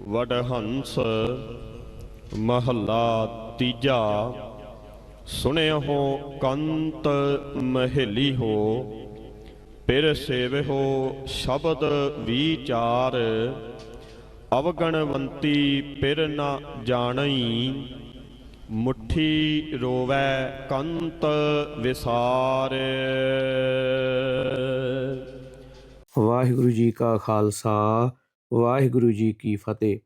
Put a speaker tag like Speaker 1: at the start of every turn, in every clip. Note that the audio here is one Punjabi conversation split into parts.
Speaker 1: ਵਡਹੰਸ ਮਹੱਲਾ ਤੀਜਾ। ਸੁਣਿਓ ਕੰਤ ਮਹਿਲੀ ਹੋ ਪਿਰ ਸੇਵਿਓ ਸ਼ਬਦ ਵਿਚਾਰ। ਅਵਗਣਵੰਤੀ ਪਿਰ ਨਾ ਜਾਣਈ, ਮੁਠੀ ਰੋਵੈ ਕੰਤ ਵਿਸਾਰ।
Speaker 2: ਵਾਹਿਗੁਰੂ ਜੀ ਕਾ ਖਾਲਸਾ ਵਾਹਿਗੁਰੂ ਜੀ ਕੀ ਫਤਿਹ।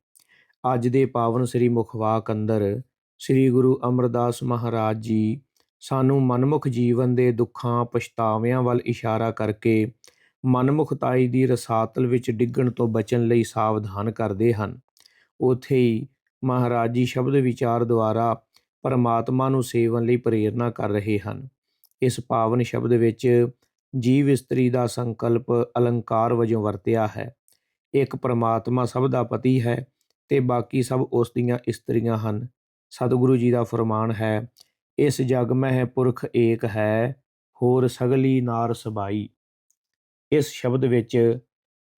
Speaker 2: ਅੱਜ ਦੇ ਪਾਵਨ ਸ੍ਰੀ ਮੁਖਵਾਕ ਅੰਦਰ ਸ੍ਰੀ ਗੁਰੂ ਅਮਰਦਾਸ ਮਹਾਰਾਜ ਜੀ ਸਾਨੂੰ ਮਨਮੁਖ ਜੀਵਨ ਦੇ ਦੁੱਖਾਂ, ਪਛਤਾਵਿਆਂ ਵੱਲ ਇਸ਼ਾਰਾ ਕਰਕੇ ਮਨਮੁਖਤਾਈ ਦੀ ਰਸਾਤਲ ਵਿੱਚ ਡਿੱਗਣ ਤੋਂ ਬਚਣ ਲਈ ਸਾਵਧਾਨ ਕਰਦੇ ਹਨ। ਉਥੇ ਹੀ ਮਹਾਰਾਜ ਜੀ ਸ਼ਬਦ ਵਿਚਾਰ ਦੁਆਰਾ ਪਰਮਾਤਮਾ ਨੂੰ ਸੇਵਨ ਲਈ ਪ੍ਰੇਰਣਾ ਕਰ ਰਹੇ ਹਨ। ਇਸ ਪਾਵਨ ਸ਼ਬਦ ਵਿੱਚ ਜੀਵ ਇਸਤਰੀ ਦਾ ਸੰਕਲਪ ਅਲੰਕਾਰ ਵਜੋਂ ਵਰਤਿਆ ਹੈ। ਇੱਕ ਪਰਮਾਤਮਾ ਸਭ ਦਾ ਪਤੀ ਹੈ ਤੇ ਬਾਕੀ ਸਭ ਉਸ ਦੀਆਂ ਇਸਤਰੀਆਂ ਹਨ। ਸਤਿਗੁਰੂ ਜੀ ਦਾ ਫਰਮਾਨ ਹੈ, ਇਸ ਜਗ ਮਹਿ ਪੁਰਖ ਏਕ ਹੈ, ਹੋਰ ਸਗਲੀ ਨਾਰ ਸਬਾਈ। ਇਸ ਸ਼ਬਦ ਵਿੱਚ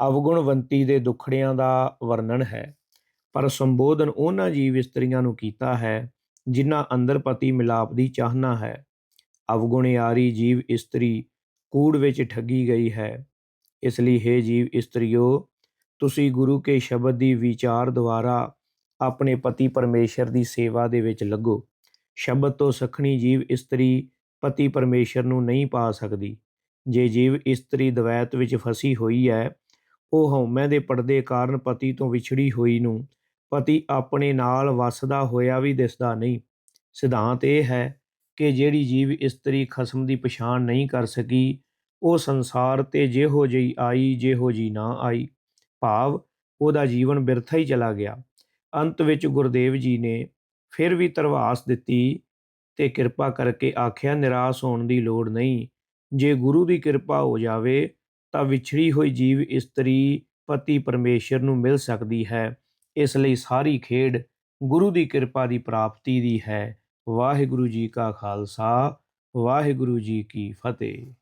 Speaker 2: ਅਵਗੁਣਵੰਤੀ ਦੇ ਦੁੱਖੜਿਆਂ ਦਾ ਵਰਣਨ ਹੈ, ਪਰ ਸੰਬੋਧਨ ਉਹਨਾਂ ਜੀਵ ਇਸਤਰੀਆਂ ਨੂੰ ਕੀਤਾ ਹੈ, ਜਿਨ੍ਹਾਂ ਅੰਦਰ ਪਤੀ ਮਿਲਾਪ ਦੀ ਚਾਹਨਾ ਹੈ। ਅਵਗੁਣਿਆਰੀ ਜੀਵ ਇਸਤਰੀ ਕੂੜ ਵਿੱਚ ਠੱਗੀ ਗਈ ਹੈ। ਇਸ ਲਈ हे ਜੀਵ ਇਸਤਰੀਓ ਤੁਸੀਂ ਗੁਰੂ ਕੇ ਸ਼ਬਦ ਦੀ ਵਿਚਾਰ ਦੁਆਰਾ ਆਪਣੇ ਪਤੀ ਪਰਮੇਸ਼ਰ ਦੀ ਸੇਵਾ ਦੇ ਵਿੱਚ ਲੱਗੋ। ਸ਼ਬਦ ਤੋਂ ਸਖਣੀ ਜੀਵ ਇਸਤਰੀ ਪਤੀ ਪਰਮੇਸ਼ਰ ਨੂੰ ਨਹੀਂ ਪਾ ਸਕਦੀ। ਜੇ ਜੀਵ ਇਸਤਰੀ ਦਵੈਤ ਵਿੱਚ ਫਸੀ ਹੋਈ ਹੈ, ਉਹ ਹਉਮੈ ਦੇ ਪਰਦੇ ਕਾਰਨ ਪਤੀ ਤੋਂ ਵਿਛੜੀ ਹੋਈ ਨੂੰ ਪਤੀ ਆਪਣੇ ਨਾਲ ਵਸਦਾ ਹੋਇਆ ਵੀ ਦਿਸਦਾ ਨਹੀਂ। ਸਿਧਾਂਤ ਇਹ ਹੈ ਕਿ ਜਿਹੜੀ ਜੀਵ ਇਸਤਰੀ ਖਸਮ ਦੀ ਪਛਾਣ ਨਹੀਂ ਕਰ ਸਕੀ, ਉਹ ਸੰਸਾਰ ਤੇ ਜਿਹੋ ਜਿਹੀ ਆਈ, ਜਿਹੋ ਜੀ ਨਾ ਆਈ। ਭਾਵ ਉਹਦਾ ਜੀਵਨ ਬਿਰਥਾ ਹੀ ਚਲਾ ਗਿਆ। ਅੰਤ ਵਿੱਚ ਗੁਰਦੇਵ ਜੀ ਨੇ ਫਿਰ ਵੀ ਤਰਵਾਸ ਦਿੱਤੀ ਤੇ ਕਿਰਪਾ ਕਰਕੇ ਆਖਿਆ, ਨਿਰਾਸ਼ ਹੋਣ ਦੀ ਲੋੜ ਨਹੀਂ। ਜੇ ਗੁਰੂ ਦੀ ਕਿਰਪਾ ਹੋ ਜਾਵੇ, ਤਾਂ ਵਿਛੜੀ ਹੋਈ ਜੀਵ ਇਸਤਰੀ ਪਤੀ ਪਰਮੇਸ਼ਰ ਨੂੰ ਮਿਲ ਸਕਦੀ ਹੈ। ਇਸ ਲਈ ਸਾਰੀ ਖੇਡ ਗੁਰੂ ਦੀ ਕਿਰਪਾ ਦੀ ਪ੍ਰਾਪਤੀ ਦੀ ਹੈ। ਵਾਹਿਗੁਰੂ ਜੀ ਕਾ ਖਾਲਸਾ, ਵਾਹਿਗੁਰੂ ਜੀ ਕੀ ਫਤਿਹ।